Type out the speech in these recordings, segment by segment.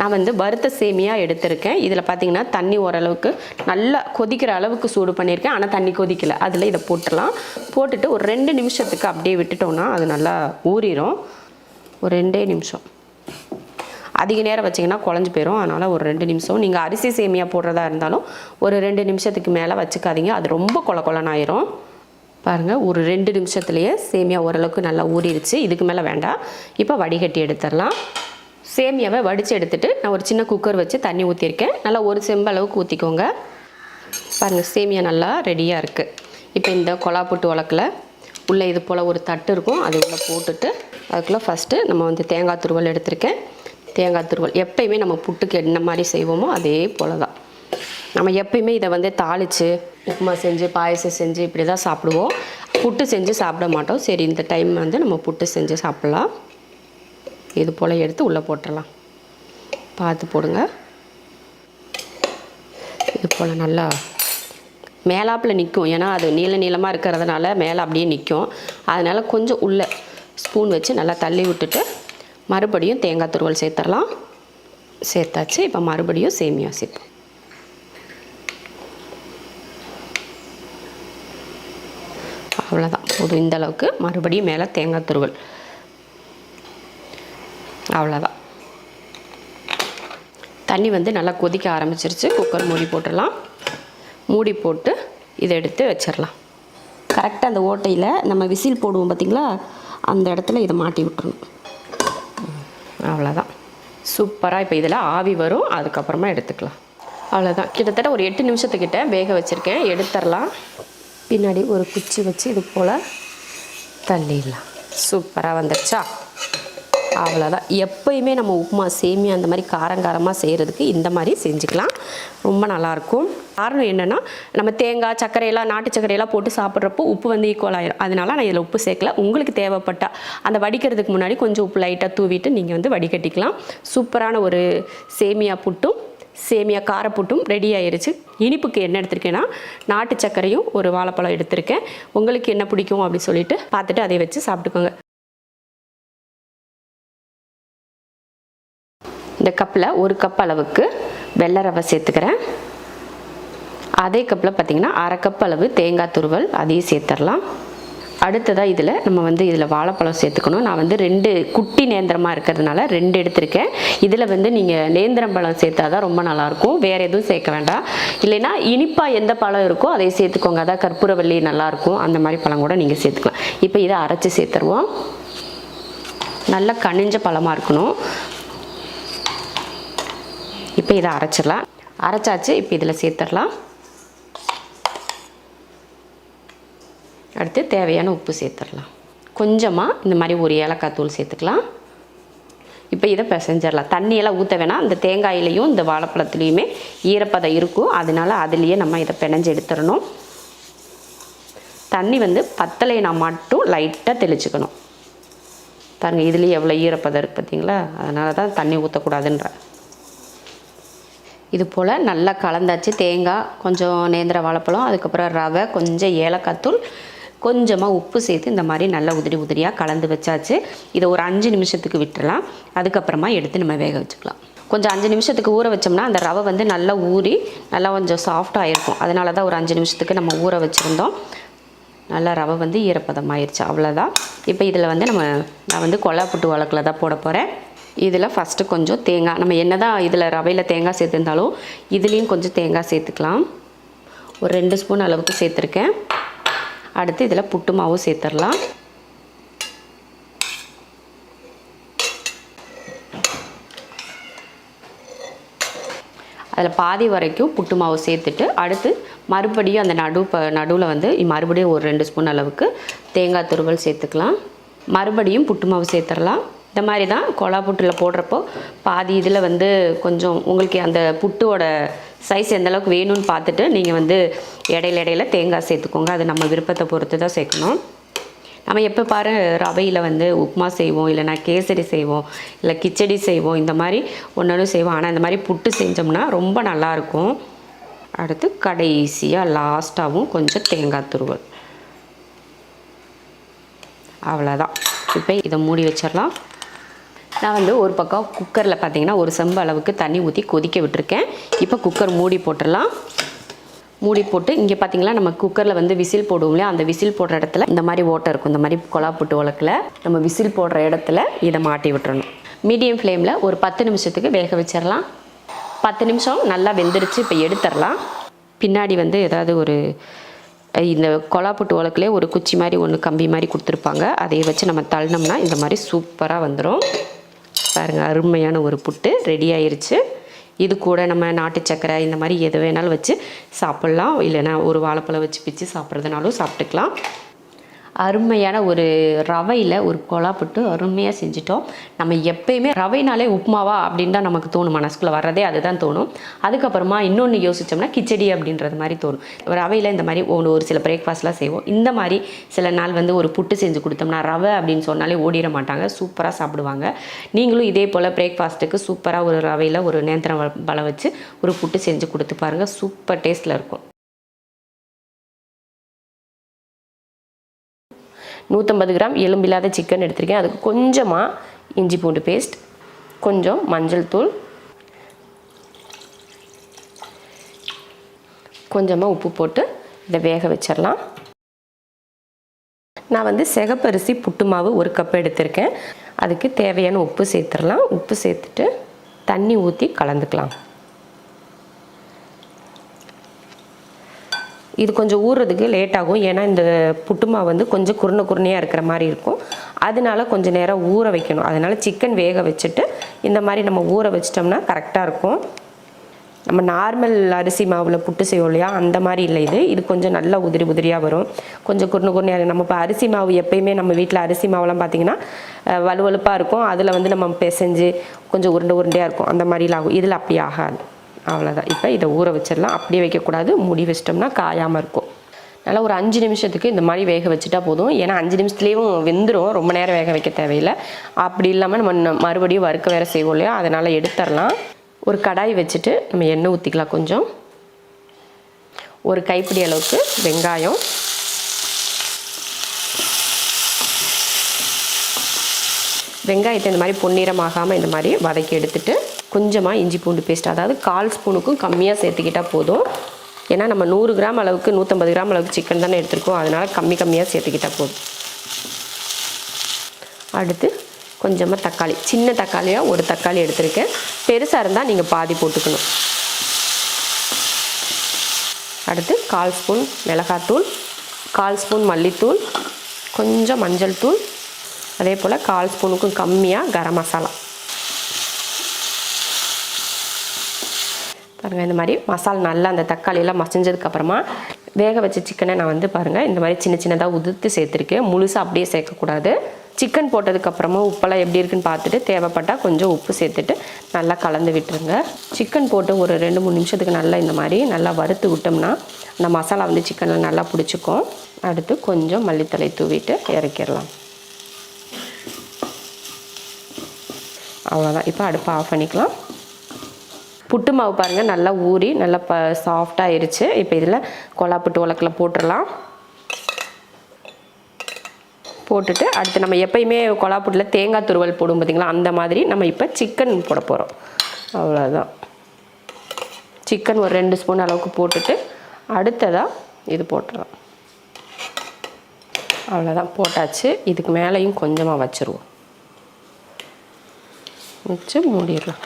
நான் வந்து வறுத்த சேமியா எடுத்திருக்கேன். இதில் பார்த்தீங்கன்னா தண்ணி ஓரளவுக்கு நல்லா கொதிக்கிற அளவுக்கு சூடு பண்ணியிருக்கேன். ஆனால் தண்ணி கொதிக்கல. அதில் இதை போட்டுடலாம். போட்டுட்டு ஒரு ரெண்டு நிமிஷத்துக்கு அப்படியே விட்டுட்டோம்னா அது நல்லா ஊறிடும் ஒரு ரெண்டே நிமிஷம். அதிக நேரம் வச்சிங்கன்னா குழஞ்சி போயிடும் அதனால் ஒரு ரெண்டு நிமிஷம். நீங்கள் அரிசி சேமியா போடுறதா இருந்தாலும் ஒரு ரெண்டு நிமிஷத்துக்கு மேலே வச்சுக்காதீங்க. அது ரொம்ப கொல கொலன்னு பாருங்கள் ஒரு ரெண்டு நிமிஷத்துலேயே சேமியா ஓரளவுக்கு நல்லா ஊறிடுச்சு இதுக்கு மேலே வேண்டாம். இப்போ வடிகட்டி எடுத்துடலாம். சேமியாவை வடித்து எடுத்துட்டு நான் ஒரு சின்ன குக்கர் வச்சு தண்ணி ஊற்றிருக்கேன் நல்லா ஒரு செம்பு அளவுக்கு ஊற்றிக்கோங்க பாருங்கள் சேமியா நல்லா ரெடியாக இருக்குது இப்போ இந்த கொலா புட்டு வழக்கில் உள்ளே இது போல் ஒரு தட்டு இருக்கும். அது உள்ளே போட்டுட்டு அதுக்குள்ளே ஃபஸ்ட்டு நம்ம வந்து தேங்காய் துருவல் எடுத்திருக்கேன். தேங்காய் துருவல் எப்பயுமே நம்ம புட்டுக்கு என்ன மாதிரி செய்வோமோ அதே போல் தான் நம்ம எப்பயுமே இதை வந்து தாளித்து உப்புமா செஞ்சு பாயசம் செஞ்சு இப்படி தான் சாப்பிடுவோம். புட்டு செஞ்சு சாப்பிட மாட்டோம். சரி இந்த டைம் வந்து நம்ம புட்டு செஞ்சு சாப்பிட்லாம். இது போல் எடுத்து உள்ளே போட்டுடலாம் பார்த்து போடுங்க. இது போல் நல்லா மேலாப்பில் நிற்கும் ஏன்னா அது நீள நீளமாக இருக்கிறதுனால மேலே அப்படியே நிற்கும் அதனால் கொஞ்சம் உள்ளே ஸ்பூன் வச்சு நல்லா தள்ளி விட்டுட்டு மறுபடியும் தேங்காய் துருவல் சேர்த்துடலாம். சேர்த்தாச்சு. இப்போ மறுபடியும் சேமியா சேர்ப்போம். அவ்வளோதான் ஒரு இந்த அளவுக்கு மறுபடியும் மேலே தேங்காய் துருவல். அவ்வளோதான் தண்ணி வந்து நல்லா கொதிக்க ஆரம்பிச்சிருச்சு. குக்கர் மூடி போட்டுடலாம். மூடி போட்டு இதை எடுத்து வச்சிடலாம். கரெக்டாக அந்த ஓட்டையில் நம்ம விசில் போடுவோம் பார்த்திங்களா அந்த இடத்துல இதை மாட்டி விட்டுறணும். அவ்வளோதான். சூப்பராக இப்போ இதில் ஆவி வரும். அதுக்கப்புறமா எடுத்துக்கலாம். அவ்வளோதான். கிட்டத்தட்ட ஒரு எட்டு நிமிஷத்துக்கிட்ட வேக வச்சுருக்கேன். எடுத்துடலாம். பின்னாடி ஒரு குச்சி வச்சு இது போல் தள்ளிடலாம். சூப்பராக வந்துடுச்சா அவ்வளோதான் எப்பயுமே நம்ம உப்புமா சேமியா அந்த மாதிரி காரங்காரமாக செய்கிறதுக்கு இந்த மாதிரி செஞ்சுக்கலாம். ரொம்ப நல்லாயிருக்கும் காரணம் என்னென்னா நம்ம தேங்காய் சர்க்கரையெல்லாம் நாட்டு சர்க்கரையெல்லாம் போட்டு சாப்பிட்றப்போ உப்பு வந்து ஈக்குவல் ஆயிரும். அதனால நான் இதில் உப்பு சேர்க்கல. உங்களுக்கு தேவைப்பட்டா அந்த வடிக்கிறதுக்கு முன்னாடி கொஞ்சம் உப்பு லைட்டாக தூவிட்டு நீங்கள் வந்து வடிகட்டிக்கலாம். சூப்பரான ஒரு சேமியா புட்டும் சேமியா காரப்புட்டும் ரெடி ஆயிடுச்சு இனிப்புக்கு என்ன எடுத்திருக்கேன்னா நாட்டு சர்க்கரையும் ஒரு வாழைப்பழம் எடுத்திருக்கேன். உங்களுக்கு என்ன பிடிக்கும் அப்படின்னு சொல்லிட்டு பார்த்துட்டு அதை வச்சு சாப்பிட்டுக்கோங்க. இந்த கப்பில் ஒரு கப் அளவுக்கு வெள்ளை ரவை சேர்த்துக்கிறேன். அதே கப்பில் பார்த்திங்கன்னா அரை கப் அளவு தேங்காய் துருவல் அதையும் சேர்த்துடலாம். அடுத்ததாக இதில் நம்ம வந்து இதில் வாழைப்பழம் சேர்த்துக்கணும். நான் வந்து ரெண்டு குட்டி நேந்திரமாக இருக்கிறதுனால ரெண்டு எடுத்திருக்கேன். இதில் வந்து நீங்கள் நேந்திரம் பழம் சேர்த்தா தான் ரொம்ப நல்லாயிருக்கும். வேறு எதுவும் சேர்க்க வேண்டாம். இல்லைன்னா இனிப்பாக எந்த பழம் இருக்கோ அதை சேர்த்துக்கோங்க. அதான் கற்பூரவள்ளி நல்லாயிருக்கும். அந்த மாதிரி பழம் கூட நீங்கள் சேர்த்துக்கலாம். இப்போ இதை அரைச்சி சேர்த்துருவோம். நல்லா கனிஞ்ச பழமாக இருக்கணும். இப்போ இதை அரைச்சிடலாம். அரைச்சாச்சு இப்போ இதில் சேர்த்துடலாம். அடுத்து தேவையான உப்பு சேர்த்துடலாம். கொஞ்சமாக இந்த மாதிரி ஒரு ஏலக்காய் தூள் சேர்த்துக்கலாம். இப்போ இதை பிசைஞ்சிடலாம். தண்ணியெல்லாம் ஊற்ற வேணாம். இந்த தேங்காயிலையும் இந்த வாழைப்பழத்துலேயுமே ஈரப்பதம் இருக்கும். அதனால அதுலேயே நம்ம இதை பிணைஞ்சு எடுத்துடணும். தண்ணி வந்து பத்தலைனா மட்டும் லைட்டாக தெளிச்சுக்கணும். பாருங்கள் இதுலேயே எவ்வளோ ஈரப்பதம் இருக்குது பார்த்தீங்களா அதனால தான் தண்ணி ஊற்றக்கூடாதுன்ற இது போல் நல்லா கலந்தாச்சு. தேங்காய் கொஞ்சம் நேந்திர வாழைப்பழம் அதுக்கப்புறம் ரவை கொஞ்சம் ஏலக்காய் தூள் கொஞ்சமாக உப்பு சேர்த்து இந்த மாதிரி நல்லா உதிரி உதிரியாக கலந்து வச்சாச்சு. இதை ஒரு அஞ்சு நிமிஷத்துக்கு விட்டுறலாம். அதுக்கப்புறமா எடுத்து நம்ம வேக வச்சுக்கலாம். கொஞ்சம் அஞ்சு நிமிஷத்துக்கு ஊற வச்சோம்னா அந்த ரவை வந்து நல்லா ஊறி நல்லா கொஞ்சம் சாஃப்டாக இருக்கும். அதனால தான் ஒரு அஞ்சு நிமிஷத்துக்கு நம்ம ஊற வச்சுருந்தோம். நல்லா ரவை வந்து ஈரப்பதமாயிருச்சு. அவ்வளோதான் இப்போ இதில் வந்து நம்ம நான் வந்து கொலா புட்டு வழக்கில் தான் போட போகிறேன் இதில் ஃபஸ்ட்டு கொஞ்சம் தேங்காய் நம்ம என்ன தான் இதில் ரவையில் தேங்காய் சேர்த்துருந்தாலும் இதுலேயும் கொஞ்சம் தேங்காய் சேர்த்துக்கலாம். ஒரு ரெண்டு ஸ்பூன் அளவுக்கு சேர்த்துருக்கேன். அடுத்து இதில் புட்டு மாவும் சேர்த்துடலாம். அதில் பாதி வரைக்கும் புட்டு மாவு சேர்த்துட்டு அடுத்து மறுபடியும் அந்த நடு நடுவில் வந்து மறுபடியும் ஒரு ரெண்டு ஸ்பூன் அளவுக்கு தேங்காய் துருவல் சேர்த்துக்கலாம். மறுபடியும் புட்டு மாவு சேர்த்துடலாம். இந்த மாதிரி தான் கொலா புட்டில் போடுறப்போ பாதி இதில் வந்து கொஞ்சம் உங்களுக்கு அந்த புட்டோட சைஸ் எந்த அளவுக்கு வேணும்னு பார்த்துட்டு நீங்கள் வந்து இடையில இடையில தேங்காய் சேர்த்துக்கோங்க. அது நம்ம விருப்பத்தை பொறுத்து தான் சேர்க்கணும். நம்ம எப்போ பாரு ரவையில் வந்து உப்புமா செய்வோம் இல்லைனா கேசரி செய்வோம் இல்லை கிச்சடி செய்வோம் இந்த மாதிரி ஒன்று செய்வோம். ஆனால் இந்த மாதிரி புட்டு செஞ்சோம்னா ரொம்ப நல்லாயிருக்கும் அடுத்து கடைசியாக லாஸ்ட்டாகவும் கொஞ்சம் தேங்காய் துருவல். அவ்வளோதான் இப்போ இதை மூடி வச்சிடலாம். நான் வந்து ஒரு பக்கம் குக்கரில் பார்த்தீங்கன்னா ஒரு செம்பு அளவுக்கு தண்ணி ஊற்றி கொதிக்க விட்டுருக்கேன். இப்போ குக்கர் மூடி போட்டுடலாம். மூடி போட்டு இங்கே பார்த்தீங்களா நம்ம குக்கரில் வந்து விசில் போடுவோம் இல்லையா? அந்த விசில் போடுற இடத்துல இந்த மாதிரி ஓட்டை இருக்கும். இந்த மாதிரி கொலா புட்டு உலக்கில் நம்ம விசில் போடுற இடத்துல இதை மாட்டி விட்டுறணும். மீடியம் ஃப்ளேமில் ஒரு பத்து நிமிஷத்துக்கு வேக வச்சிடலாம். பத்து நிமிஷம் நல்லா வெந்துருச்சு இப்போ எடுத்துடலாம். பின்னாடி வந்து ஏதாவது ஒரு இந்த கொலா புட்டு உலக்கிலே ஒரு குச்சி மாதிரி ஒன்று கம்பி மாதிரி கொடுத்துருப்பாங்க. அதை வச்சு நம்ம தள்ளினோம்னா இந்த மாதிரி சூப்பராக வந்துடும் பாருங்கள் அருமையான ஒரு புட்டு ரெடி ஆயிருச்சு. இது கூட நம்ம நாட்டு சக்கரை இந்த மாதிரி எது வேணாலும் வச்சு சாப்பிட்லாம். இல்லைன்னா ஒரு வாழைப்பழம் வச்சு பிச்சு சாப்பிட்றதுனாலும் சாப்பிட்டுக்கலாம். அருமையான ஒரு ரவையில் ஒரு கொலா புட்டு அருமையாக செஞ்சிட்டோம். நம்ம எப்பயுமே ரவைனாலே உப்புமாவா அப்படின்னு தான் நமக்கு தோணும். மனசுக்குள்ளே வர்றதே அதுதான் தோணும். அதுக்கப்புறமா இன்னொன்று யோசித்தோம்னா கிச்சடி அப்படின்றது மாதிரி தோணும். ரவையில் இந்த மாதிரி ஒரு ஒரு சில பிரேக்ஃபாஸ்ட்லாம் செய்வோம். இந்த மாதிரி சில நாள் வந்து ஒரு புட்டு செஞ்சு கொடுத்தோம்னா ரவை அப்படின்னு சொன்னாலே ஓடிட மாட்டாங்க. சூப்பராக சாப்பிடுவாங்க. நீங்களும் இதே போல் பிரேக்ஃபாஸ்ட்டுக்கு சூப்பராக ஒரு ரவையில் ஒரு நேந்திரம் பழம் வச்சு ஒரு புட்டு செஞ்சு கொடுத்து பாருங்கள் சூப்பர் டேஸ்ட்டில் இருக்கும். நூற்றம்பது கிராம் எலும்பில்லாத சிக்கன் எடுத்திருக்கேன். அதுக்கு கொஞ்சமாக இஞ்சி பூண்டு பேஸ்ட் கொஞ்சம் மஞ்சள் தூள் கொஞ்சமாக உப்பு போட்டு இதை வேக வச்சிடலாம். நான் வந்து சிகப்பரிசி புட்டு மாவு ஒரு கப் எடுத்திருக்கேன். அதுக்கு தேவையான உப்பு சேர்த்துடலாம். உப்பு சேர்த்துட்டு தண்ணி ஊற்றி கலந்துக்கலாம். இது கொஞ்சம் ஊறுறதுக்கு லேட் ஆகும். ஏன்னா இந்த புட்டுமா வந்து கொஞ்சம் குருண குருணையாக இருக்கிற மாதிரி இருக்கும். அதனால கொஞ்சம் நேரம் ஊற வைக்கணும். அதனால சிக்கன் வேக வச்சுட்டு இந்த மாதிரி நம்ம ஊற வச்சிட்டோம்னா கரெக்டாக இருக்கும். நம்ம நார்மல் அரிசி மாவில் புட்டு செய்வோம் இல்லையா? அந்த மாதிரி இல்லை இது. இது கொஞ்சம் நல்லா உதிரி உதிரியாக வரும். கொஞ்சம் குருண குருணையாக நம்ம இப்போ அரிசி மாவு எப்பயுமே நம்ம வீட்டில் அரிசி மாவுலாம் பார்த்திங்கன்னா வலுவலுப்பாக இருக்கும். அதில் வந்து நம்ம பிசைஞ்சு கொஞ்சம் உருண்டை உருண்டையாக இருக்கும். அந்த மாதிரிலாம் ஆகும். இதில் அப்படி ஆகாது. அவ்வளோதான் இப்போ இதை ஊற வச்சிடலாம். அப்படியே வைக்கக்கூடாது. மூடி வச்சிட்டோம்னா காயாமல் இருக்கும். நல்லா ஒரு அஞ்சு நிமிஷத்துக்கு இந்த மாதிரி வேக வச்சுட்டா போதும். ஏன்னா அஞ்சு நிமிஷத்துலேயும் வெந்துடும் ரொம்ப நேரம் வேக வைக்க தேவையில்லை. அப்படி இல்லாமல் நம்ம மறுபடியும் வறுக்க வேற செய்வோம் இல்லையா? அதனால் எடுத்துடலாம். ஒரு கடாய் வச்சுட்டு நம்ம எண்ணெய் ஊற்றிக்கலாம் கொஞ்சம். ஒரு கைப்பிடி அளவுக்கு வெங்காயம். வெங்காயத்தை இந்த மாதிரி பொன்னிறமாகாமல் இந்த மாதிரி வதக்கி எடுத்துட்டு கொஞ்சமாக இஞ்சி பூண்டு பேஸ்ட் அதாவது கால் ஸ்பூனுக்கும் கம்மியாக சேர்த்துக்கிட்டால் போதும். ஏன்னா நம்ம நூறு கிராம் அளவுக்கு நூற்றம்பது கிராம் அளவுக்கு சிக்கன் தானே எடுத்திருக்கோம். அதனால் கம்மி கம்மியாக சேர்த்துக்கிட்டால் போதும். அடுத்து கொஞ்சமாக தக்காளி சின்ன தக்காளியாக ஒரு தக்காளி எடுத்திருக்கேன். பெருசாக இருந்தால் நீங்கள் பாதி போட்டுக்கணும். அடுத்து கால் ஸ்பூன் மிளகாத்தூள் கால் ஸ்பூன் மல்லித்தூள் கொஞ்சம் மஞ்சள் தூள் அதே போல் கால் ஸ்பூனுக்கும் கம்மியாக கரம் மசாலா. பாருங்கள் இந்த மாதிரி மசாலா நல்லா அந்த தக்காளியெல்லாம் மசிஞ்சதுக்கப்புறமா வேக வச்ச சிக்கனை நான் வந்து பாருங்கள் இந்த மாதிரி சின்ன சின்னதாக உதிர்த்து சேர்த்துருக்கேன் முழுசாக அப்படியே சேர்க்கக்கூடாது. சிக்கன் போட்டதுக்கப்புறமா உப்பெல்லாம் எப்படி இருக்குன்னு பார்த்துட்டு தேவைப்பட்டால் கொஞ்சம் உப்பு சேர்த்துட்டு நல்லா கலந்து விட்டுருங்க. சிக்கன் போட்டு ஒரு ரெண்டு மூணு நிமிஷத்துக்கு நல்லா இந்த மாதிரி நல்லா வறுத்து விட்டோம்னா அந்த மசாலா வந்து சிக்கனில் நல்லா பிடிச்சிக்கும். அடுத்து கொஞ்சம் மல்லித்தலை தூவிட்டு இறக்கிடலாம். அவ்வளோதான் இப்போ அடுப்பை ஆஃப் பண்ணிக்கலாம். புட்டு மாவு பாருங்கள் நல்லா ஊறி நல்லா ப சாஃப்டாகிருச்சு இப்போ இதில் கொலா புட்டு உலக்கில் போட்டுடலாம் போட்டுட்டு அடுத்து நம்ம எப்பயுமே கொலா புட்டில் தேங்காய் துருவல் போடும் பார்த்தீங்களா அந்த மாதிரி நம்ம இப்போ சிக்கன் போட போகிறோம் அவ்வளோதான் சிக்கன் ஒரு ரெண்டு ஸ்பூன் அளவுக்கு போட்டுட்டு அடுத்ததாக இது போட்டுடலாம் அவ்வளோதான் போட்டாச்சு. இதுக்கு மேலேயும் கொஞ்சமாக வச்சுருவோம். வச்சு மூடிடலாம்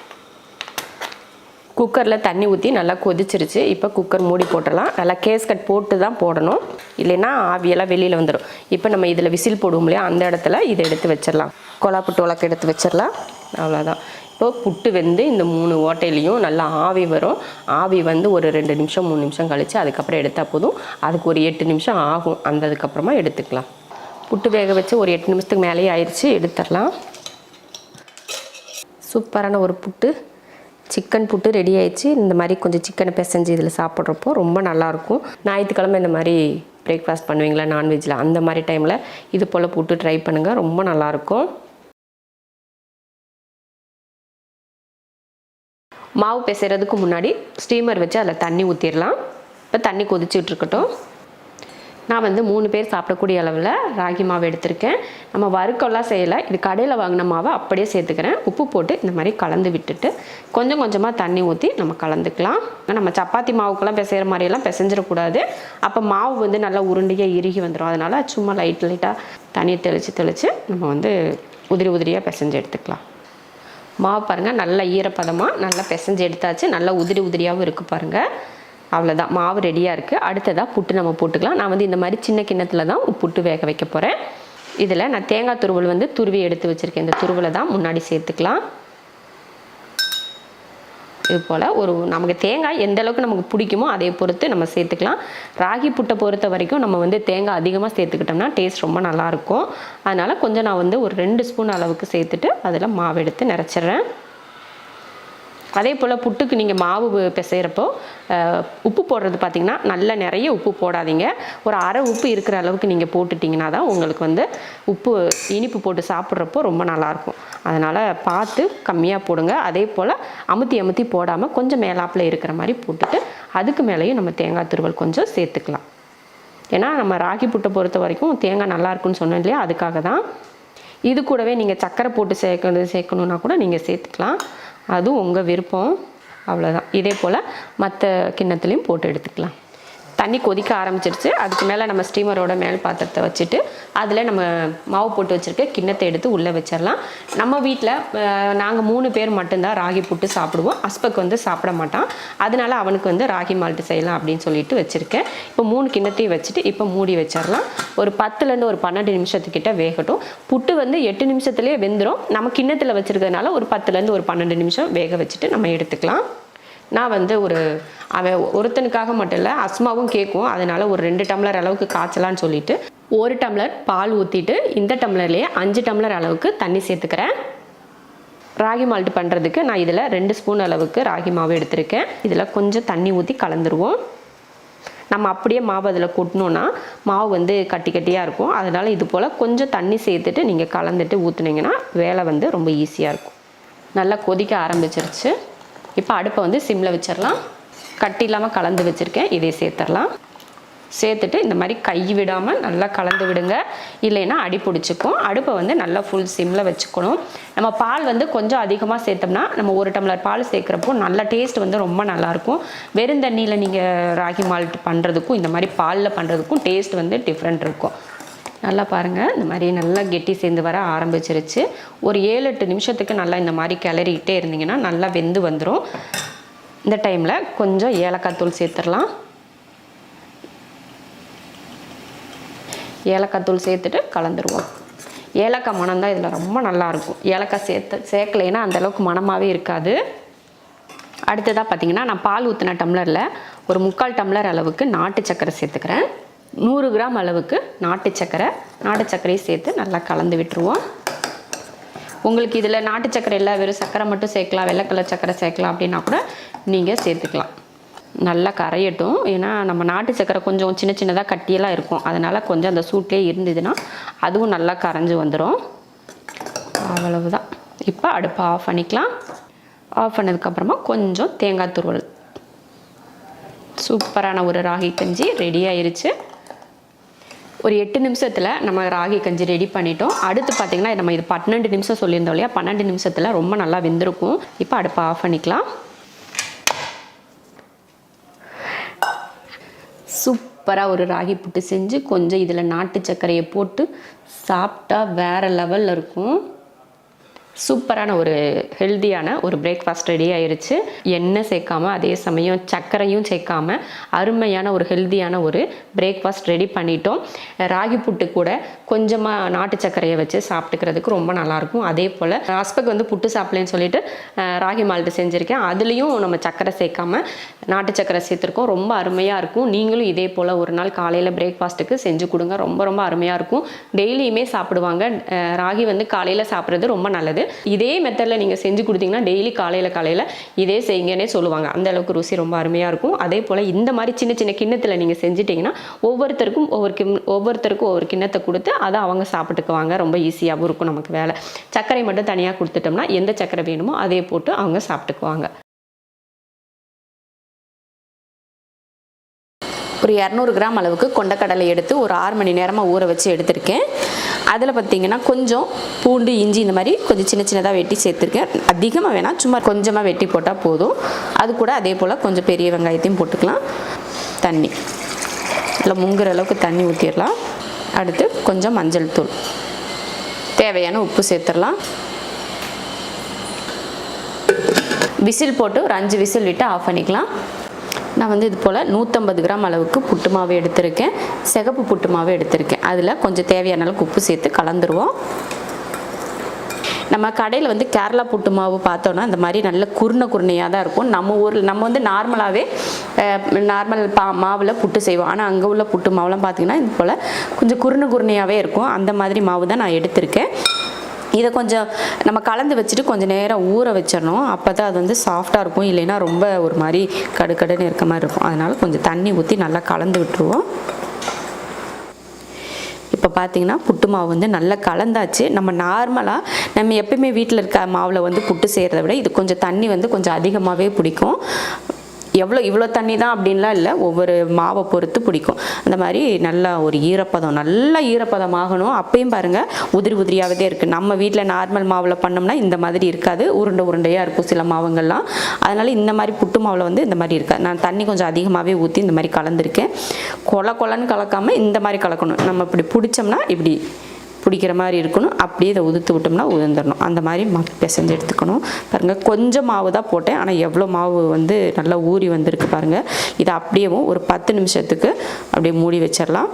குக்கரில் தண்ணி ஊற்றி நல்லா கொதிச்சிருச்சு. இப்போ குக்கர் மூடி போட்டுடலாம். நல்லா கேஸ் கட் போட்டு தான் போடணும். இல்லைன்னா ஆவியெல்லாம் வெளியில் வந்துடும் இப்போ நம்ம இதில் விசில் போடுவோம் இல்லையா? அந்த இடத்துல இதை எடுத்து வச்சிடலாம். கொலா புட்டு உலக்க எடுத்து வச்சிடலாம். அவ்வளோதான் இப்போ புட்டு வெந்து இந்த மூணு ஓட்டையிலையும் நல்லா ஆவி வரும். ஆவி வந்து ஒரு ரெண்டு நிமிஷம் மூணு நிமிஷம் கழித்து அதுக்கப்புறம் எடுத்தால் போதும். அதுக்கு ஒரு எட்டு நிமிஷம் ஆகும். அந்த அதுக்கப்புறமா எடுத்துக்கலாம். புட்டு வேக வச்சு ஒரு எட்டு நிமிஷத்துக்கு மேலேயே ஆயிடுச்சு எடுத்துடலாம். சூப்பரான ஒரு புட்டு சிக்கன் புட்டு ரெடி ஆயிடுச்சு. இந்த மாதிரி கொஞ்சம் சிக்கனை பிசைஞ்சு இதில் சாப்பிட்றப்போ ரொம்ப நல்லாயிருக்கும். ஞாயிற்றுக்கிழமை இந்த மாதிரி பிரேக்ஃபாஸ்ட் பண்ணுவீங்களா நான்வெஜ்ஜில் அந்த மாதிரி டைமில் இது போல் புட்டு ட்ரை பண்ணுங்கள் ரொம்ப நல்லாயிருக்கும். மாவு பிசைறதுக்கு முன்னாடி ஸ்டீமர் வச்சு அதில் தண்ணி ஊற்றிடலாம் இப்போ தண்ணி கொதிச்சுட்ருக்கட்டும் இருக்கட்டும். நான் வந்து மூணு பேர் சாப்பிடக்கூடிய அளவில் ராகி மாவு எடுத்திருக்கேன். நம்ம வறுக்கெல்லாம் செய்யலை. இது கடையில் வாங்கின மாவை அப்படியே சேர்த்துக்கிறேன். உப்பு போட்டு இந்த மாதிரி கலந்து விட்டுட்டு கொஞ்சம் கொஞ்சமாக தண்ணி ஊற்றி நம்ம கலந்துக்கலாம். நம்ம சப்பாத்தி மாவுக்கெல்லாம் பிசைகிற மாதிரியெல்லாம் பிசைஞ்சிடக்கூடாது. அப்போ மாவு வந்து நல்லா உருண்டையாக இறுகி வந்துடும் அதனால் சும்மா லைட் லைட்டாக தண்ணியை தெளித்து தெளித்து நம்ம வந்து உதிரி உதிரியாக பிசைஞ்சு எடுத்துக்கலாம். மாவு பாருங்கள் நல்ல ஈரப்பதமாக நல்லா பிசைஞ்சு எடுத்தாச்சு. நல்லா உதிரி உதிரியாகவும் இருக்குது பாருங்கள் அவ்வளோதான் மாவு ரெடியாக இருக்குது அடுத்ததாக புட்டு நம்ம போட்டுக்கலாம். நான் வந்து இந்த மாதிரி சின்ன கிண்ணத்தில் தான் புட்டு வேக வைக்க போகிறேன் இதில் நான் தேங்காய் துருவல் வந்து துருவி எடுத்து வச்சுருக்கேன். இந்த துருவலை தான் முன்னாடி சேர்த்துக்கலாம். இது போல் ஒரு நமக்கு தேங்காய் எந்த அளவுக்கு நமக்கு பிடிக்குமோ அதை பொறுத்து நம்ம சேர்த்துக்கலாம். ராகி புட்டை பொறுத்த வரைக்கும் நம்ம வந்து தேங்காய் அதிகமாக சேர்த்துக்கிட்டோம்னா டேஸ்ட் ரொம்ப நல்லாயிருக்கும் அதனால் கொஞ்சம் நான் வந்து ஒரு ரெண்டு ஸ்பூன் அளவுக்கு சேர்த்துட்டு அதில் மாவு எடுத்து நிறச்சிட்றேன். அதே போல் புட்டுக்கு நீங்கள் மாவு பிசைகிறப்போ உப்பு போடுறது பார்த்திங்கன்னா நல்ல நிறைய உப்பு போடாதீங்க. ஒரு அரை உப்பு இருக்கிற அளவுக்கு நீங்கள் போட்டுட்டிங்கன்னா தான் உங்களுக்கு வந்து உப்பு இனிப்பு போட்டு சாப்பிட்றப்போ ரொம்ப நல்லாயிருக்கும். அதனால் பார்த்து கம்மியாக போடுங்க. அதே போல் அமுத்தி அமுத்தி போடாமல் கொஞ்சம் மேலாப்பில் இருக்கிற மாதிரி போட்டுட்டு அதுக்கு மேலேயும் நம்ம தேங்காய் துருவல் கொஞ்சம் சேர்த்துக்கலாம். ஏன்னா நம்ம ராகி புட்டை பொறுத்த வரைக்கும் தேங்காய் நல்லா இருக்குன்னு சொன்னோம் இல்லையா அதுக்காக தான். இது கூடவே நீங்கள் சக்கரை போட்டு சேர்க்கணும் சேர்க்கணுன்னா கூட நீங்கள் சேர்த்துக்கலாம். அதுவும் உங்கள் விருப்பம். அவ்வளோதான் இதே போல் மற்ற கிண்ணத்துலேயும் போட்டு எடுத்துக்கலாம். தண்ணி கொதிக்க ஆரம்பிச்சிருச்சு. அதுக்கு மேலே நம்ம ஸ்டீமரோட மேல் பாத்திரத்தை வச்சுட்டு அதில் நம்ம மாவு போட்டு வச்சுருக்க கிண்ணத்தை எடுத்து உள்ளே வச்சிடலாம் நம்ம வீட்டில் நாங்கள் மூணு பேர் மட்டும்தான் ராகி புட்டு சாப்பிடுவோம். அஸ்பக் வந்து சாப்பிட மாட்டான். அதனால அவனுக்கு வந்து ராகி மால்ட்டு செய்யலாம் அப்படின்னு சொல்லிட்டு வச்சுருக்கேன். இப்போ மூணு கிண்ணத்தையும் வச்சுட்டு இப்போ மூடி வச்சிடலாம் ஒரு பத்துலேருந்து ஒரு பன்னெண்டு நிமிஷத்துக்கிட்ட வேகட்டும். புட்டு வந்து எட்டு நிமிஷத்துலேயே வெந்துடும் நம்ம கிண்ணத்தில் வச்சுருக்கிறதுனால ஒரு பத்துலேருந்து ஒரு பன்னெண்டு நிமிஷம் வேக வச்சுட்டு நம்ம எடுத்துக்கலாம். நான் வந்து ஒரு அவன் ஒருத்தனுக்காக மட்டும் இல்லை அஸ்மாவும் கேட்கும். அதனால் ஒரு ரெண்டு டம்ளர் அளவுக்கு காய்ச்சலான்னு சொல்லிட்டு ஒரு டம்ளர் பால் ஊற்றிட்டு இந்த டம்ளர்லேயே அஞ்சு டம்ளர் அளவுக்கு தண்ணி சேர்த்துக்கிறேன். ராகி மால்ட் பண்ணுறதுக்கு நான் இதில் ரெண்டு ஸ்பூன் அளவுக்கு ராகி மாவு எடுத்திருக்கேன். இதில் கொஞ்சம் தண்ணி ஊற்றி கலந்துருவோம். நம்ம அப்படியே மாவு அதில் கொட்டினோன்னா மாவு வந்து கட்டி கட்டியாக இருக்கும். அதனால் இது போல் கொஞ்சம் தண்ணி சேர்த்துட்டு நீங்கள் கலந்துட்டு ஊற்றுனீங்கன்னா வேலை வந்து ரொம்ப ஈஸியாக இருக்கும். நல்லா கொதிக்க ஆரம்பிச்சிருச்சு. இப்போ அடுப்பை வந்து சிம்மில் வச்சிடலாம் கட்டி இல்லாமல் கலந்து வச்சுருக்கேன். இதை சேர்த்துடலாம் சேர்த்துட்டு இந்த மாதிரி கை விடாமல் நல்லா கலந்து விடுங்க. இல்லைன்னா அடி பிடிச்சிக்கும். அடுப்பை வந்து நல்லா ஃபுல் சிம்மில் வச்சுக்கணும். நம்ம பால் வந்து கொஞ்சம் அதிகமாக சேர்த்தோம்னா நம்ம ஒரு டம்ளர் பால் சேர்க்குறப்போ நல்ல டேஸ்ட் வந்து ரொம்ப நல்லாயிருக்கும். வெறும் தண்ணியில் நீங்கள் ராகி மால்ட் பண்ணுறதுக்கும் இந்த மாதிரி பாலில் பண்ணுறதுக்கும் டேஸ்ட் வந்து டிஃப்ரெண்ட் இருக்கும். நல்லா பாருங்கள் இந்த மாதிரி நல்லா கெட்டி சேர்ந்து வர ஆரம்பிச்சிருச்சு. ஒரு ஏழு எட்டு நிமிஷத்துக்கு நல்லா இந்த மாதிரி கிளறிக்கிட்டே இருந்தீங்கன்னா நல்லா வெந்து வந்துடும் இந்த டைமில் கொஞ்சம் ஏலக்காய் தூள் சேர்த்துடலாம். ஏலக்காய் தூள் சேர்த்துட்டு கலந்துருவோம். ஏலக்காய் மனம் தான் இதில் ரொம்ப நல்லாயிருக்கும் ஏலக்காய் சேர்த்து சேர்க்கலைன்னா அந்தளவுக்கு மணமாகவே இருக்காது. அடுத்ததாக பார்த்தீங்கன்னா நான் பால் ஊற்றின டம்ளரில் ஒரு முக்கால் டம்ளர் அளவுக்கு நாட்டு சக்கரை சேர்த்துக்கிறேன். நூறு கிராம் அளவுக்கு நாட்டு சர்க்கரை நாட்டு சர்க்கரையும் சேர்த்து நல்லா கலந்து விட்டுருவோம். உங்களுக்கு இதில் நாட்டு சர்க்கரை இல்லை வெறும் சக்கரை மட்டும் சேர்க்கலாம் வெள்ளை கலர் சக்கரை சேர்க்கலாம் அப்படின்னா கூட நீங்கள் சேர்த்துக்கலாம். நல்லா கரையட்டும். ஏன்னா நம்ம நாட்டு சக்கரை கொஞ்சம் சின்ன சின்னதாக கட்டியெல்லாம் இருக்கும். அதனால் கொஞ்சம் அந்த சூட்லேயே இருந்ததுன்னா அதுவும் நல்லா கரைஞ்சி வந்துடும் அவ்வளவுதான். இப்போ அடுப்பை ஆஃப் பண்ணிக்கலாம். ஆஃப் பண்ணதுக்கப்புறமா கொஞ்சம் தேங்காய் துருவல். சூப்பரான ஒரு ராகி கஞ்சி ரெடி ஆயிருச்சு. ஒரு எட்டு நிமிஷத்தில் நம்ம ராகி கஞ்சி ரெடி பண்ணிட்டோம். அடுத்து பார்த்திங்கன்னா நம்ம இது பன்னெண்டு நிமிஷம் சொல்லியிருந்தோம் இல்லையா? பன்னெண்டு நிமிஷத்தில் ரொம்ப நல்லா வெந்திருக்கும். இப்போ அடுப்பை ஆஃப் பண்ணிக்கலாம். சூப்பராக ஒரு ராகி புட்டு செஞ்சு கொஞ்சம் இதில் நாட்டு சர்க்கரையை போட்டு சாப்பிட்டா வேறு லெவலில் இருக்கும். சூப்பரான ஒரு ஹெல்தியான ஒரு பிரேக்ஃபாஸ்ட் ரெடி ஆயிடுச்சு எண்ணெய் சேர்க்காம அதே சமயம் சர்க்கரையும் சேர்க்காம அருமையான ஒரு ஹெல்தியான ஒரு பிரேக்ஃபாஸ்ட் ரெடி பண்ணிட்டோம். ராகி புட்டு கூட கொஞ்சமாக நாட்டு சர்க்கரையை வச்சு சாப்பிட்டுக்கிறதுக்கு ரொம்ப நல்லாயிருக்கும். அதே போல் ஹஸ்பக் வந்து புட்டு சாப்பிடலன்னு சொல்லிட்டு ராகி மால்ட்டு செஞ்சுருக்கேன். அதுலேயும் நம்ம சர்க்கரை சேர்க்காம நாட்டு சர்க்கரை சேர்த்துருக்கோம். ரொம்ப அருமையாக இருக்கும். நீங்களும் இதே போல் ஒரு நாள் காலையில் பிரேக்ஃபாஸ்ட்டுக்கு செஞ்சு கொடுங்க. ரொம்ப ரொம்ப அருமையாக இருக்கும். டெய்லியுமே சாப்பிடுவாங்க. ராகி வந்து காலையில் சாப்பிட்றது ரொம்ப நல்லது. இதே மெத்தடில் நீங்கள் செஞ்சு கொடுத்தீங்கன்னா டெய்லி காலையில் காலையில் இதே செய்யுங்கன்னே சொல்லுவாங்க. அந்த அளவுக்கு ருசி ரொம்ப அருமையாக இருக்கும். அதே போல் இந்த மாதிரி சின்ன சின்ன கிண்ணத்தில் நீங்கள் செஞ்சிட்டிங்கன்னா ஒவ்வொருத்தருக்கும் ஒவ்வொரு கிண் ஒவ்வொருத்தருக்கும் ஒவ்வொரு கிண்ணத்தை கொடுத்து அதை அவங்க சாப்பிட்டுக்குவாங்க. ரொம்ப ஈஸியாகவும் இருக்கும் நமக்கு வேலை. சர்க்கரை மட்டும் தனியாக கொடுத்துட்டோம்னா எந்த சர்க்கரை வேணுமோ அதே போட்டு அவங்க சாப்பிட்டுக்குவாங்க. ஒரு இரநூறு கிராம் அளவுக்கு கொண்டக்கடலை எடுத்து ஒரு ஆறு மணி நேரமாக ஊற வச்சு எடுத்திருக்கேன். அதில் பார்த்தீங்கன்னா கொஞ்சம் பூண்டு இஞ்சி இந்த மாதிரி கொஞ்சம் சின்ன சின்னதாக வெட்டி சேர்த்துருக்கேன். அதிகமாக வேணால் சும்மா கொஞ்சமாக வெட்டி போட்டால் போதும். அது கூட அதே போல் கொஞ்சம் பெரிய வெங்காயத்தையும் போட்டுக்கலாம். தண்ணி. இல்லை முங்குற அளவுக்கு தண்ணி ஊற்றிடலாம் அடுத்து கொஞ்சம் மஞ்சள் தூள். தேவையான உப்பு சேர்த்துடலாம். விசில் போட்டு ஒரு அஞ்சு விசில் விட்டு ஆஃப் பண்ணிக்கலாம். நான் வந்து இது போல் நூற்றம்பது கிராம் அளவுக்கு புட்டு மாவு எடுத்திருக்கேன். சிகப்பு புட்டு மாவு எடுத்திருக்கேன். அதில் கொஞ்சம் தேவையான அளவுக்கு உப்பு சேர்த்து கலந்துருவோம். நம்ம கடையில் வந்து கேரளா புட்டு மாவு பார்த்தோன்னா இந்த மாதிரி நல்ல குருணை குருணையாக தான் இருக்கும். நம்ம ஊரில் நம்ம வந்து நார்மலாகவே நார்மல் பா மாவில் புட்டு செய்வோம். ஆனால் அங்கே உள்ள புட்டு மாவுலாம் பார்த்தீங்கன்னா இது போல் கொஞ்சம் குருணை குருணையாகவே இருக்கும். அந்த மாதிரி மாவு தான் நான் எடுத்திருக்கேன். இதை கொஞ்சம் நம்ம கலந்து வச்சுட்டு கொஞ்சம் நேரம் ஊற வச்சிடணும். அப்போ தான் அது வந்து சாஃப்டாக இருக்கும். இல்லைன்னா ரொம்ப ஒரு மாதிரி கடுக்கடுன்னு இருக்க மாதிரி இருக்கும். அதனால் கொஞ்சம் தண்ணி ஊற்றி நல்லா கலந்து விட்டுருவோம். இப்போ பார்த்தீங்கன்னா புட்டு மாவு வந்து நல்லா கலந்தாச்சு. நம்ம நார்மலாக நம்ம எப்பயுமே வீட்டில் இருக்க மாவில் வந்து புட்டு செய்கிறத விட இது கொஞ்சம் தண்ணி வந்து கொஞ்சம் அதிகமாகவே பிடிக்கும். எவ்வளோ இவ்வளோ தண்ணி தான் அப்படின்லாம் இல்லை. ஒவ்வொரு மாவை பொறுத்து பிடிக்கும். அந்த மாதிரி நல்லா ஒரு ஈரப்பதம் நல்லா ஈரப்பதம் ஆகணும். அப்பயும் பாருங்கள் உதிரி உதிரியாகவே இருக்குது நம்ம வீட்டில் நார்மல் மாவில் பண்ணோம்னா இந்த மாதிரி இருக்காது. உருண்டை உருண்டையாக இருக்கும் சில மாவுங்கள்லாம். அதனால் இந்த மாதிரி புட்டு மாவில் வந்து இந்த மாதிரி இருக்காது. நான் தண்ணி கொஞ்சம் அதிகமாகவே ஊற்றி இந்த மாதிரி கலந்துருக்கேன். கொல கொலன்னு கலக்காமல் இந்த மாதிரி கலக்கணும். நம்ம இப்படி பிடிச்சோம்னா இப்படி பிடிக்கிற மாதிரி இருக்கணும். அப்படியே இதை உதுத்து விட்டோம்னா உதிர்ந்துடணும். அந்த மாதிரி மாவு பிசைஞ்சு எடுத்துக்கணும். பாருங்கள் கொஞ்சம் மாவு தான் போட்டேன். ஆனால் எவ்வளோ மாவு வந்து நல்லா ஊறி வந்திருக்கு பாருங்கள் இதை அப்படியேவும் ஒரு பத்து நிமிஷத்துக்கு அப்படியே மூடி வச்சிடலாம்.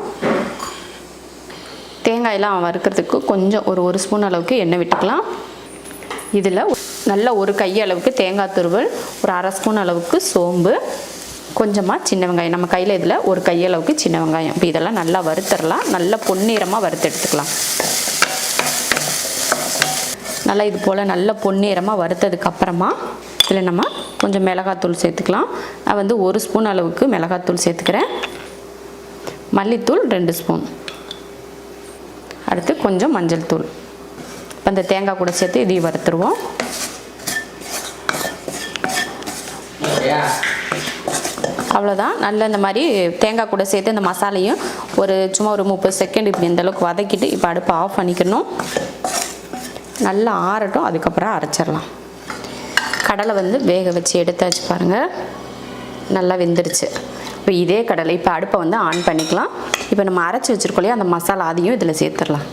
தேங்காயெல்லாம் வறுக்கிறதுக்கு கொஞ்சம் ஒரு ஒரு ஸ்பூன் அளவுக்கு எண்ணெய் விட்டுக்கலாம். இதில் நல்ல ஒரு கை அளவுக்கு தேங்காய் துருவல் ஒரு அரை ஸ்பூன் அளவுக்கு சோம்பு கொஞ்சமாக சின்ன வெங்காயம். நம்ம கையில் இதில் ஒரு கையளவுக்கு சின்ன வெங்காயம். இப்போ இதெல்லாம் நல்லா வறுத்துடலாம் நல்லா பொன்னிறமாக வறுத்து எடுத்துக்கலாம். நல்லா இது போல் நல்ல பொன்னிறமாக வறுத்ததுக்கு அப்புறமா இதில் நம்ம கொஞ்சம் மிளகாத்தூள் சேர்த்துக்கலாம். நான் வந்து ஒரு ஸ்பூன் அளவுக்கு மிளகாத்தூள் சேர்த்துக்கிறேன். மல்லித்தூள் ரெண்டு ஸ்பூன். அடுத்து கொஞ்சம் மஞ்சள் தூள். இப்போ அந்த தேங்காய் கூட சேர்த்து இதையும் வறுத்துருவோம். அவ்வளோதான் நல்ல இந்த மாதிரி தேங்காய் கூட சேர்த்து இந்த மசாலையும் ஒரு சும்மா ஒரு முப்பது செகண்ட் இப்படி இந்த அளவுக்கு வதக்கிட்டு இப்போ அடுப்பை ஆஃப் பண்ணிக்கணும். நல்லா ஆறட்டும் அதுக்கப்புறம் அரைச்சிடலாம். கடலை வந்து வேக வச்சு எடுத்தாச்சு பாருங்கள் நல்லா வெந்துருச்சு. இப்போ இதே கடலை இப்போ அடுப்பை வந்து ஆன் பண்ணிக்கலாம். இப்போ நம்ம அரைச்சி வச்சுருக்கோம் இல்லையா அந்த மசாலா அதையும் இதில் சேர்த்துடலாம்.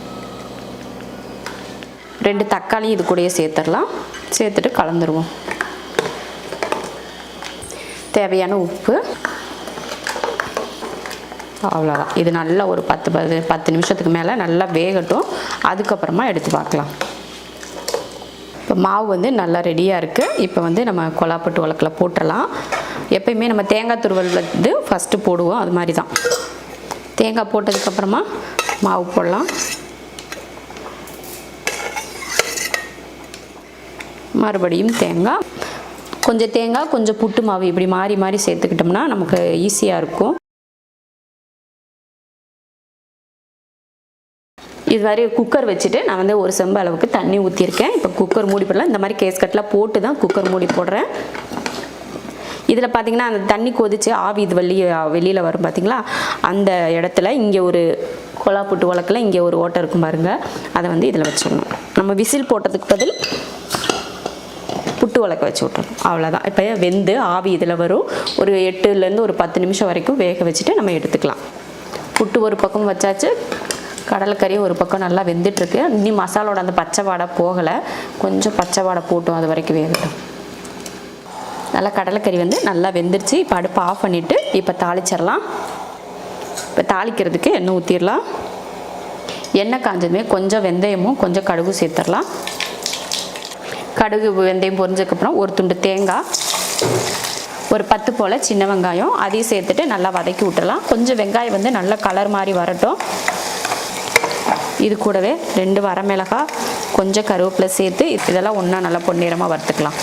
ரெண்டு தக்காளியும் இது கூடயே சேர்த்துடலாம். சேர்த்துட்டு கலந்துருவோம். தேவையான உப்பு. அவ்வளோதான் இது நல்லா ஒரு பத்து பது பத்து நிமிஷத்துக்கு மேலே நல்லா வேகட்டும். அதுக்கப்புறமா எடுத்து பார்க்கலாம். இப்போ மாவு வந்து நல்லா ரெடியாக இருக்குது இப்போ வந்து நம்ம கொலாப்பட்டு வழக்கில் போட்டலாம் எப்பயுமே நம்ம தேங்காய் துருவல் வந்து ஃபஸ்ட்டு போடுவோம். அது மாதிரி தான் தேங்காய் போட்டதுக்கப்புறமா மாவு போடலாம். மறுபடியும் தேங்காய். கொஞ்சம் தேங்காய் கொஞ்சம் புட்டு மாவு இப்படி மாறி மாறி சேர்த்துக்கிட்டோம்னா நமக்கு ஈஸியாக இருக்கும். இது மாதிரி குக்கர் வச்சுட்டு நான் வந்து ஒரு செம்பு அளவுக்கு தண்ணி ஊற்றிருக்கேன் இப்போ குக்கர் மூடி போடலாம். இந்த மாதிரி கேஸ் கட்டெலாம் போட்டு தான் குக்கர் மூடி போடுறேன். இதில் பார்த்திங்கன்னா அந்த தண்ணி கொதிச்சு ஆவி இது வெளியே வெளியில் வரும் பார்த்தீங்களா அந்த இடத்துல இங்கே ஒரு கொலா புட்டு வழக்கில் இங்கே ஒரு ஓட்டை இருக்கும் பாருங்கள் அதை வந்து இதில் வச்சிடணும். நம்ம விசில் போட்டதுக்கு பதில் புட்டு உலக்க வச்சு விட்டுறோம் அவ்வளோதான் இப்போ வெந்து ஆவி இதில் வரும். ஒரு எட்டுலேருந்து ஒரு பத்து நிமிஷம் வரைக்கும் வேக வச்சுட்டு நம்ம எடுத்துக்கலாம். புட்டு ஒரு பக்கம் வச்சாச்சு. கடலைக்கறி ஒரு பக்கம் நல்லா வெந்துட்டுருக்கு. இன்னும் மசாலோட அந்த பச்சை வாடை போகலை. கொஞ்சம் பச்சை வாடை போட்டும் அது வரைக்கும் வேகட்டும். நல்லா கடலைக்கறி வந்து நல்லா வெந்துருச்சு. இப்போ அடுப்பு ஆஃப் பண்ணிவிட்டு இப்போ தாளிச்சிடலாம். இப்போ தாளிக்கிறதுக்கு எண்ணெய் ஊற்றிடலாம் எண்ணெய் காஞ்சதுமே கொஞ்சம் வெந்தயமும் கொஞ்சம் கடுகு சேர்த்துடலாம். கடுகு வெந்தயம் பொரிஞ்சதுக்கப்புறம் ஒரு துண்டு தேங்காய் ஒரு பத்து போல் சின்ன வெங்காயம் அதையும் சேர்த்துட்டு நல்லா வதக்கி விட்டுறலாம் கொஞ்சம் வெங்காயம் வந்து நல்லா கலர் மாதிரி வரட்டும். இது கூடவே ரெண்டு வரமிளகாய் கொஞ்சம் கருவேப்பிலை சேர்த்து இதெல்லாம் ஒன்றா நல்லா பொன்னிறமாக வறுத்துக்கலாம்.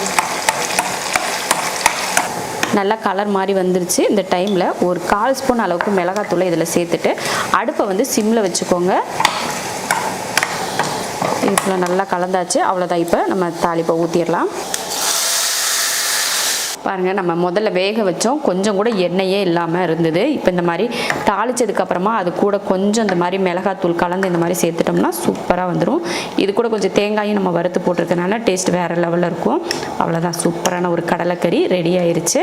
நல்லா கலர் மாதிரி வந்துருச்சு. இந்த டைமில் ஒரு கால் ஸ்பூன் அளவுக்கு மிளகாத்தூளை இதில் சேர்த்துட்டு அடுப்பை வந்து சிம்மில் வச்சுக்கோங்க. இதில் நல்லா கலந்தாச்சு. அவ்வளோதான் இப்போ நம்ம தாளிப்பை ஊற்றிடலாம் பாருங்கள் நம்ம முதல்ல வேக வச்சோம். கொஞ்சம் கூட எண்ணெயே இல்லாமல் இருந்தது. இப்போ இந்த மாதிரி தாளிச்சதுக்கப்புறமா அது கூட கொஞ்சம் இந்த மாதிரி மிளகாத்தூள் கலந்து இந்த மாதிரி சேர்த்துட்டோம்னா சூப்பராக வந்துடும் இது கூட கொஞ்சம் தேங்காயும் நம்ம வறுத்து போட்டிருக்கனால டேஸ்ட் வேறு லெவலில் இருக்கும். அவ்வளோதான் சூப்பரான ஒரு கடலைக்கறி ரெடி ஆயிடுச்சு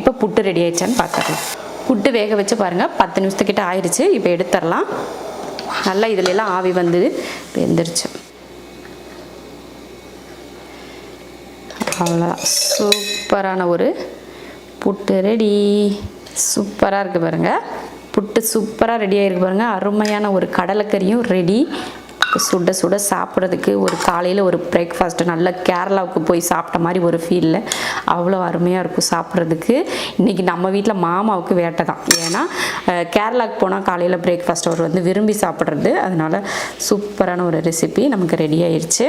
இப்போ புட்டு ரெடி ஆயிடுச்சான்னு பார்த்துக்கலாம். புட்டு வேக வச்சு பாருங்கள் பத்து நிமிஷத்துக்கிட்ட ஆயிடுச்சு இப்போ எடுத்துடலாம். நல்லா இதுல ஆவி வந்து வெந்துருச்சு. அவ்வளோதான் சூப்பரான ஒரு புட்டு ரெடி சூப்பராக இருக்குது பாருங்கள் புட்டு சூப்பராக ரெடி ஆகிருக்கு பாருங்கள் அருமையான ஒரு கடலைக்கறியும் ரெடி சுட சுட சாப்பிட்றதுக்கு ஒரு காலையில் ஒரு பிரேக்ஃபாஸ்ட்டு நல்ல கேரளாவுக்கு போய் சாப்பிட்ட மாதிரி ஒரு ஃபீலில் அவ்வளோ அருமையாக இருக்கும் சாப்பிட்றதுக்கு. இன்றைக்கி நம்ம வீட்டில் மாமாவுக்கு வேட்டை தான். ஏன்னா கேரளாவுக்கு போனால் காலையில் பிரேக்ஃபாஸ்ட் அவர் வந்து விரும்பி சாப்பிட்றது. அதனால சூப்பரான ஒரு ரெசிபி நமக்கு ரெடி ஆயிடுச்சு